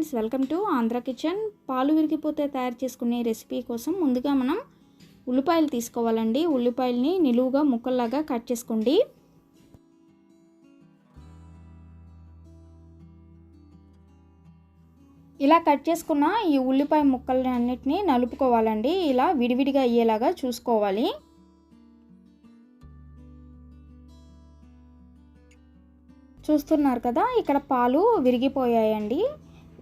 Friends welcome to Andhra kitchen. పాలు విరిగిపోతే తయారు చేసుకునే రెసిపీ కోసం ముందుగా మనం ఉల్లిపాయలు తీసుకోవాలండి. ఉల్లిపాయలని నిలువుగా ముక్కల్లాగా కట్ చేసుకోండి. ఇలా కట్ చేసుకున్న ఈ ఉల్లిపాయ ముక్కలన్నిటిని నలుపుకోవాలండి. ఇలా విడివిడిగా అయ్యేలాగా చూసుకోవాలి. చూస్తున్నారు కదా ఇక్కడ పాలు విరిగిపోయాయండి.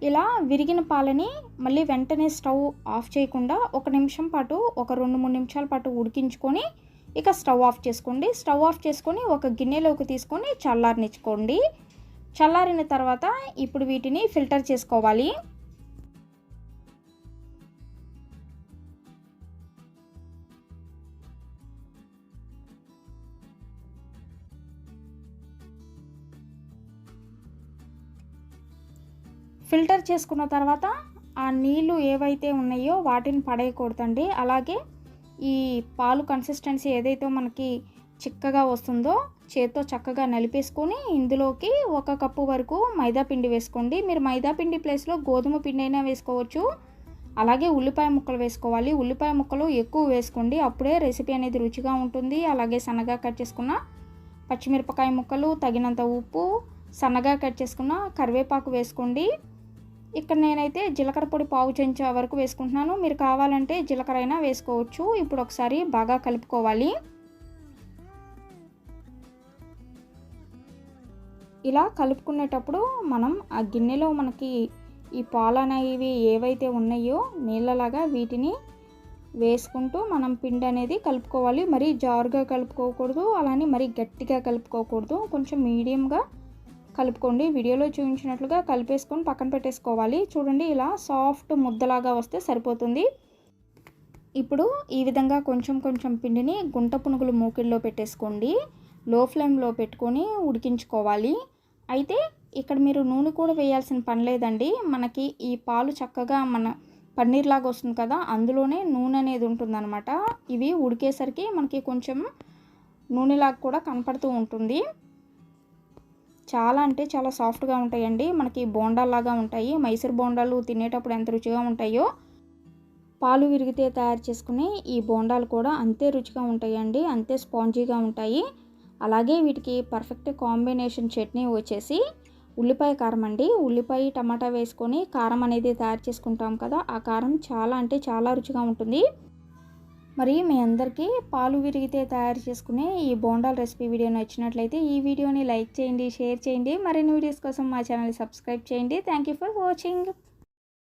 ఇలా విరిగిన పాలని మళ్ళీ వెంటనే స్టవ్ ఆఫ్ చేయకుండా ఒక నిమిషం పాటు ఒక రెండు మూడు నిమిషాల పాటు ఉడికించుకొని ఇక స్టవ్ ఆఫ్ చేసుకోండి. స్టవ్ ఆఫ్ చేసుకొని ఒక గిన్నెలోకి తీసుకొని చల్లారనిచ్చుకోండి. చల్లారిన తర్వాత ఇప్పుడు వీటిని ఫిల్టర్ చేసుకోవాలి. ఫిల్టర్ చేసుకున్న తర్వాత ఆ నీళ్ళు ఏవైతే ఉన్నాయో వాటిని పడేయకూడదండి. అలాగే ఈ పాలు కన్సిస్టెన్సీ ఏదైతే మనకి చిక్కగా వస్తుందో చేత్తో చక్కగా నలిపేసుకొని ఇందులోకి ఒక కప్పు వరకు మైదా పిండి వేసుకోండి. మీరు మైదా పిండి ప్లేస్లో గోధుమ పిండి అయినా వేసుకోవచ్చు. అలాగే ఉల్లిపాయ ముక్కలు వేసుకోవాలి. ఉల్లిపాయ ముక్కలు ఎక్కువ వేసుకోండి. అప్పుడే రెసిపీ అనేది రుచిగా ఉంటుంది. అలాగే సన్నగా కట్ చేసుకున్న పచ్చిమిరపకాయ ముక్కలు తగినంత ఉప్పు సన్నగా కట్ చేసుకున్న కరివేపాకు వేసుకోండి. ఇక్కడ నేనైతే జీలకర్ర పొడి పావు చెంచా వరకు వేసుకుంటున్నాను. మీరు కావాలంటే జీలకర్ర అయినా వేసుకోవచ్చు. ఇప్పుడు ఒకసారి బాగా కలుపుకోవాలి. ఇలా కలుపుకునేటప్పుడు మనం ఆ గిన్నెలో మనకి ఈ పాలు అనేవి ఏవైతే ఉన్నాయో నీళ్ళలాగా వీటిని వేసుకుంటూ మనం పిండి అనేది కలుపుకోవాలి. మరీ జారుగా కలుపుకోకూడదు. అలానే మరీ గట్టిగా కలుపుకోకూడదు. కొంచెం మీడియంగా కలుపుకోండి. వీడియోలో చూపించినట్లుగా కలిపేసుకొని పక్కన పెట్టేసుకోవాలి. చూడండి ఇలా సాఫ్ట్ ముద్దలాగా వస్తే సరిపోతుంది. ఇప్పుడు ఈ విధంగా కొంచెం కొంచెం పిండిని గుంట పునుగులు మూకిల్లో పెట్టేసుకోండి. లో ఫ్లేమ్లో పెట్టుకొని ఉడికించుకోవాలి. అయితే ఇక్కడ మీరు నూనె కూడా వేయాల్సిన పని లేదండి. మనకి ఈ పాలు చక్కగా మన పన్నీర్ లాగా వస్తుంది కదా అందులోనే నూనె అనేది ఉంటుందన్నమాట. ఇవి ఉడికేసరికి మనకి కొంచెం నూనెలాగా కూడా కనపడుతూ ఉంటుంది. చాలా అంటే చాలా సాఫ్ట్గా ఉంటాయండి. మనకి బోండాల్లాగా ఉంటాయి. మైసూర్ బోండాలు తినేటప్పుడు ఎంత రుచిగా ఉంటాయో పాలు విరిగితే తయారు చేసుకునే ఈ బోండాలు కూడా అంతే రుచిగా ఉంటాయండి. అంతే స్పాంజీగా ఉంటాయి. అలాగే వీటికి పర్ఫెక్ట్ కాంబినేషన్ చట్నీ వచ్చేసి ఉల్లిపాయ కారం అండి. ఉల్లిపాయ టమాటా వేసుకొని కారం అనేది తయారు చేసుకుంటాం కదా ఆ కారం చాలా అంటే చాలా రుచిగా ఉంటుంది. మరి మీ అందరికీ పాలు విరిగితే తయారు చేసుకునే ఈ బోండాల రెసిపీ వీడియో నచ్చినట్లయితే ఈ వీడియోని లైక్ చేయండి షేర్ చేయండి. మరిన్ని వీడియోస్ కోసం మా ఛానల్ సబ్స్క్రైబ్ చేయండి. Thank you for watching.